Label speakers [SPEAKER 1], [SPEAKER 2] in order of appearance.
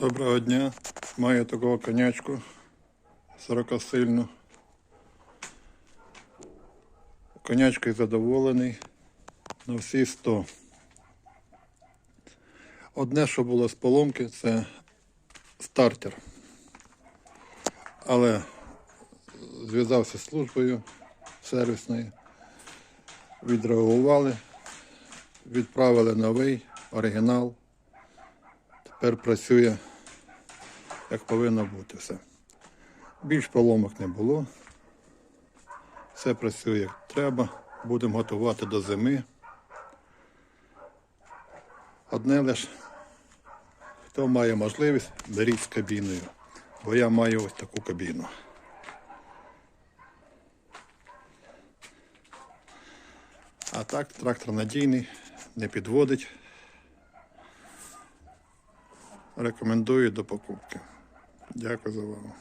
[SPEAKER 1] Доброго дня. Маю такого конячку 40 сильну. Конячкою задоволений на всі 100. Одне, що було з поломки, це стартер. Але зв'язався з службою сервісною, відреагували, відправили новий оригінал. Тепер працює як повинно бути все. Більш поломок не було. Все працює як треба. Будемо готувати до зими. Одне лише, хто має можливість, беріть з кабіною. Бо я маю ось таку кабіну. А так, трактор надійний, не підводить. Рекомендую до покупки. Дякую за увагу.